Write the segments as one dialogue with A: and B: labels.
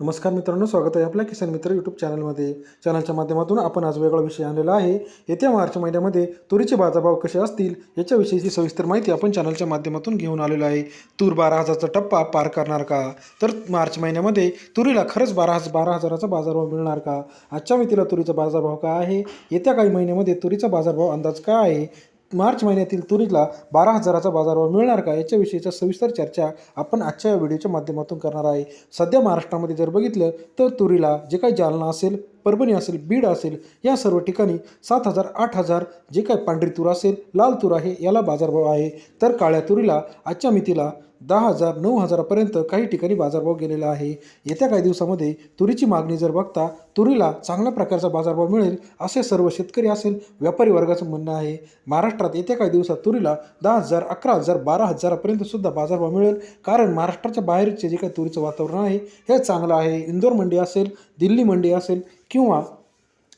A: नमस्कार मित्रांनो स्वागत आहे आपल्या किसान मित्र यूट्यूब चॅनलमध्ये चॅनलच्या माध्यमातून आपण आज वेगळा विषय आणलेला आहे. येत्या मार्च महिन्यामध्ये तुरीचे बाजारभाव कसे असतील याच्याविषयीची सविस्तर माहिती आपण चॅनलच्या माध्यमातून घेऊन आलेलो आहे. तूर बारा हजारचा टप्पा पार करणार का? तर मार्च महिन्यामध्ये तुरीला खरंच बारा हजार बारा हजाराचा बाजारभाव मिळणार का? आजच्या मितीला तुरीचा बाजारभाव काय आहे? येत्या काही महिन्यामध्ये तुरीचा बाजारभाव अंदाज काय आहे? मार्च महिन्यातील तुरीला बारा हजाराचा बाजारभाव मिळणार का? याच्याविषयीचा सविस्तर चर्चा आपण आजच्या या व्हिडिओच्या माध्यमातून करणार आहे. सध्या महाराष्ट्रामध्ये जर बघितलं तर तुरीला जे काही जालना असेल परभणी असेल बीड असेल या सर्व ठिकाणी सात हजार आठ हजार जे काही पांढरी तूर असेल लाल तूर आहे याला बाजारभाव आहे. तर काळ्या तुरीला आजच्या मितीला दहा हजार नऊ हजारापर्यंत काही ठिकाणी बाजारभाव गेलेला आहे. येत्या काही दिवसामध्ये तुरीची मागणी जर बघता तुरीला चांगल्या प्रकारचा बाजारभाव मिळेल असे सर्व शेतकरी असेल व्यापारी वर्गाचं म्हणणं आहे. महाराष्ट्रात येत्या काही दिवसात तुरीला दहा हजार अकरा हजार बारा हजारापर्यंत सुद्धा बाजारभाव मिळेल. कारण महाराष्ट्राच्या बाहेरचे जे काही तुरीचं वातावरण आहे हे चांगलं आहे. इंदोर मंडी असेल दिल्ली मंडी असेल किंवा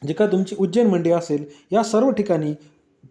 A: जे काय तुमची उज्जैन मंडी असेल या सर्व ठिकाणी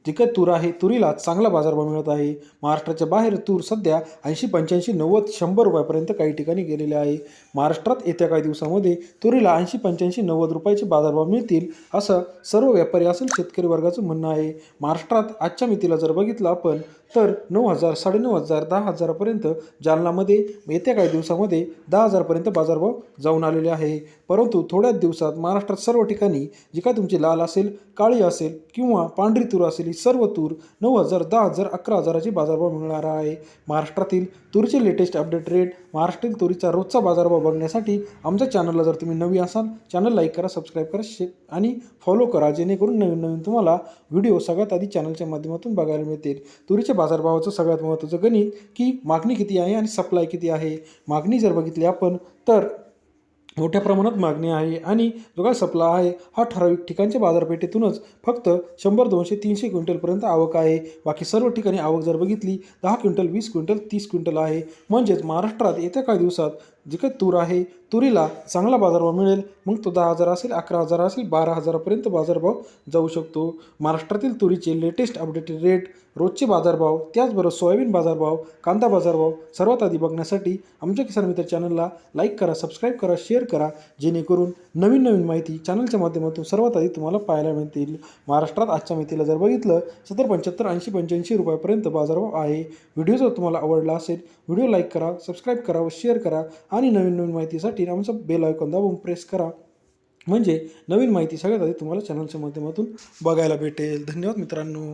A: जे काय तूर आहे. तुरीला चांगला बाजारभाव मिळत आहे. महाराष्ट्राच्या बाहेर तूर सध्या ऐंशी पंच्याऐंशी नव्वद शंभर रुपयापर्यंत काही ठिकाणी गेलेले आहे. महाराष्ट्रात येत्या काही दिवसामध्ये तुरीला ऐंशी पंच्याऐंशी नव्वद रुपयाचे बाजारभाव मिळतील असं सर्व व्यापारी असेल शेतकरी वर्गाचं म्हणणं आहे. महाराष्ट्रात आजच्या मितीला जर बघितलं आपण तर नऊ हजार साडेनऊ हजार दहा हजारापर्यंत जालनामध्ये येत्या काही दिवसामध्ये दहा हजारपर्यंत बाजारभाव जाऊन आलेले आहे. परंतु थोड्याच दिवसात महाराष्ट्रात सर्व ठिकाणी जी काय तुमची लाल असेल काळी असेल किंवा पांढरी तूर असेल असलेली सर्व तूर नऊ हजार दहा हजार अकरा हजाराची बाजारभाव मिळणार आहे. महाराष्ट्रातील तुरीचे लेटेस्ट अपडेट रेट महाराष्ट्रातील तुरीचा रोजचा बाजारभाव बघण्यासाठी आमच्या चॅनलला जर तुम्ही नवी असाल चॅनल लाईक करा सबस्क्राईब करा शे आणि फॉलो करा जेणेकरून नवीन नवीन तुम्हाला व्हिडिओ सगळ्यात आधी चॅनलच्या माध्यमातून बघायला मिळतील. तुरीच्या बाजारभावाचं सगळ्यात महत्त्वाचं गणित की मागणी किती आहे आणि सप्लाय किती आहे? मागणी जर बघितली आपण तर मोठ्या प्रमाणात मागणी आहे आणि जो काय सप्लाय आहे हा ठराविक ठिकाणच्या बाजारपेठेतूनच फक्त शंभर दोनशे तीनशे क्विंटलपर्यंत आवक आहे. बाकी सर्व ठिकाणी आवक जर बघितली दहा क्विंटल वीस क्विंटल तीस क्विंटल आहे. म्हणजेच महाराष्ट्रात येत्या काही दिवसात जे काही तूर आहे तुरीला चांगला बाजारभाव मिळेल. मग तो दहा हजार असेल अकरा हजार असेल बारा हजारापर्यंत बाजारभाव जाऊ शकतो. महाराष्ट्रातील तुरीचे लेटेस्ट अपडेटेड रेट रोजचे बाजारभाव त्याचबरोबर सोयाबीन बाजारभाव कांदा बाजारभाव सर्वात आधी बघण्यासाठी आमच्या किसान मित्र चॅनलला लाईक करा सबस्क्राईब करा शेअर करा. जेणेकरून नवीन नवीन माहिती चॅनलच्या माध्यमातून सर्वात आधी तुम्हाला पाहायला मिळतील. महाराष्ट्रात आजच्या माहितीला जर बघितलं सत्तर पंच्याहत्तर ऐंशी पंच्याऐंशी रुपयापर्यंत बाजारभाव आहे. व्हिडिओ जर तुम्हाला आवडला असेल व्हिडिओ लाईक करा सबस्क्राईब करा व शेअर करा. आणि नवीन नवीन माहितीसाठी आमचं बेल आयकॉन दाबून प्रेस करा. म्हणजे नवीन माहिती सगळ्यात आधी तुम्हाला चॅनलच्या माध्यमातून बघायला भेटेल. धन्यवाद मित्रांनो.